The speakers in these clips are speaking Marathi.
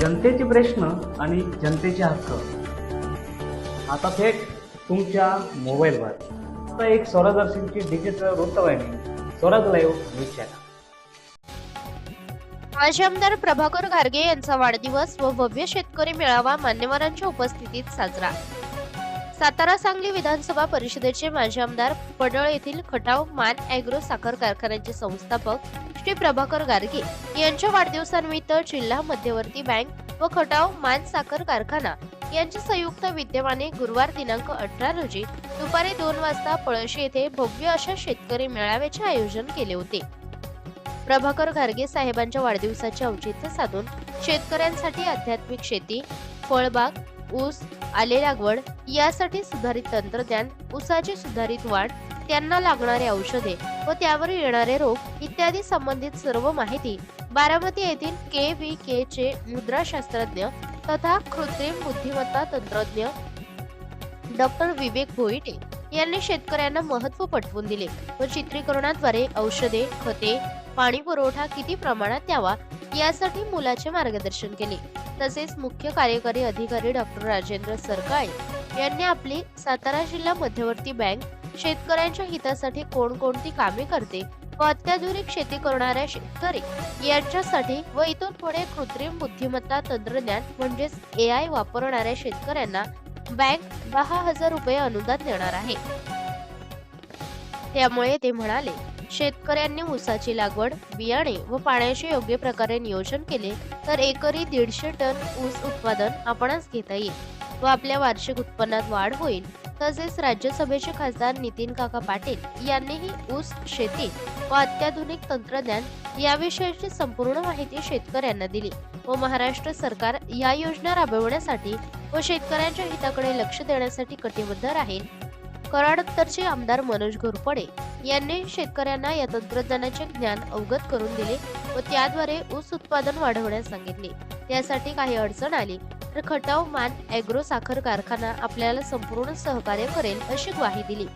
जनतेचे प्रश्न आणि जनतेचे हक्क. आता थेट तुमच्या मोबाईलवर आता एक स्वरदर्शनची डिजिटल वृत्तवाहिनी स्वराज लाईव्ह न्यूज चॅनल माजी आमदार प्रभाकर घारगे यांचा वाढदिवस व भव्य शेतकरी मेळावा मान्यवरांच्या उपस्थितीत साजरा. सातारा सांगली विधानसभा परिषदेचे माजी आमदार पडळ येथील खटाव मान अॅग्रो साखर कारखान्याचे संस्थापक श्री प्रभाकर गारगे यांच्या वाढदिवसानिमित्त जिल्हा मध्यवर्ती बँक व खटाव मान साखर कारखाना यांच्या संयुक्त विद्यमाने गुरुवार दिनांक अठरा रोजी दुपारी दोन वाजता पळशी येथे भव्य अशा शेतकरी मेळाव्याचे आयोजन केले होते. प्रभाकर घारगे साहेबांच्या वाढदिवसाचे औचित्य साधून शेतकऱ्यांसाठी आध्यात्मिक शेती फळबाग ऊस आले लागवड यासाठी सुधारित तंत्रज्ञान उसाची सुधारित वाढ त्यांना लागणारे औषधे व त्यावर येणारे रोग इत्यादी संबंधित सर्व माहिती बारामती येथील के व्ही के चे मुद्राशास्त्रज्ञ तथा कृत्रिम बुद्धिमत्ता तंत्रज्ञ डॉक्टर विवेक भोईटे यांनी शेतकऱ्यांना महत्त्व पटवून दिले व चित्रीकरणाद्वारे औषधे खते पाणी पुरवठा किती प्रमाणात द्यावा यासाठी मुलाचे मार्गदर्शन केले. तसेच मुख्य कार्यकारी अधिकारी डॉक्टर राजेंद्र सरकाळे यांनी आपली सातारा जिल्हा मध्यवर्ती बँक शेतकऱ्यांच्या हितासाठी कोणकोणती कामे करते व अत्याधुनिक शेती करणाऱ्या शेतकरी यांच्यासाठी व इथून पुढे कृत्रिम बुद्धिमत्ता तंत्रज्ञान म्हणजेच ए आय वापरणाऱ्या शेतकऱ्यांना बँक दहा हजार रुपये अनुदान देणार आहे. त्यामुळे ते म्हणाले शेतकऱ्यांनी ऊसाची लागवड बियाणे व पाण्याचे योग्य प्रकारे नियोजन केले तर एकरी दीडशे टन ऊस उत्पादन आपणच घेता येईल व आपल्या वार्षिक उत्पन्नात वाढ होईल. तसेच राज्यसभेचे खासदार नितीन काका पाटील यांनीही ऊस शेती व अत्याधुनिक तंत्रज्ञान याविषयीची संपूर्ण माहिती शेतकऱ्यांना दिली व महाराष्ट्र सरकार या योजना राबवण्यासाठी व शेतकऱ्यांच्या हिताकडे लक्ष देण्यासाठी कटिबद्ध राहील कराड उत्तरचे आमदार मनोज घोरपडे यांनी शेतकऱ्यांना या तंत्रज्ञानाचे ज्ञान अवगत करून दिले व त्याद्वारे ऊस उत्पादन वाढवण्यास सांगितले. त्यासाठी काही अडचण आली तर खटाव मान अॅग्रो साखर कारखाना आपल्याला संपूर्ण सहकार्य करेल अशी ग्वाही दिली.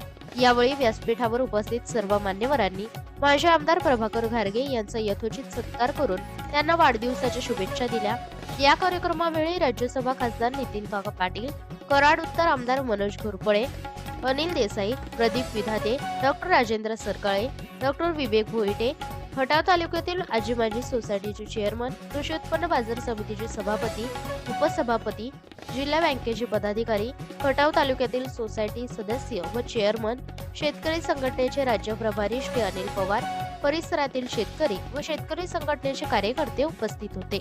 यावेळी व्यासपीठावर उपस्थित सर्व मान्यवरांनी माजी आमदार प्रभाकर घारगे यांचा यथोचित सत्कार करून त्यांना वाढदिवसाच्या शुभेच्छा दिल्या. या कार्यक्रमावेळी राज्यसभा खासदार नितीन काका पाटील कराड उत्तर आमदार मनोज घोरपडे अनिल देसाई प्रदीप विधाते डॉक्टर राजेंद्र सरकाळे डॉक्टर विवेक भोईटे खटाव तालुक्यातील आजीमाजी सोसायटीचे चेअरमन कृषी उत्पन्न बाजार समितीचे सभापती उपसभापती जिल्हा बँकेचे पदाधिकारी खटाव तालुक्यातील सोसायटी सदस्य व चेअरमन शेतकरी संघटनेचे राज्य प्रभारी श्री अनिल पवार परिसरातील शेतकरी व शेतकरी संघटनेचे कार्यकर्ते उपस्थित होते.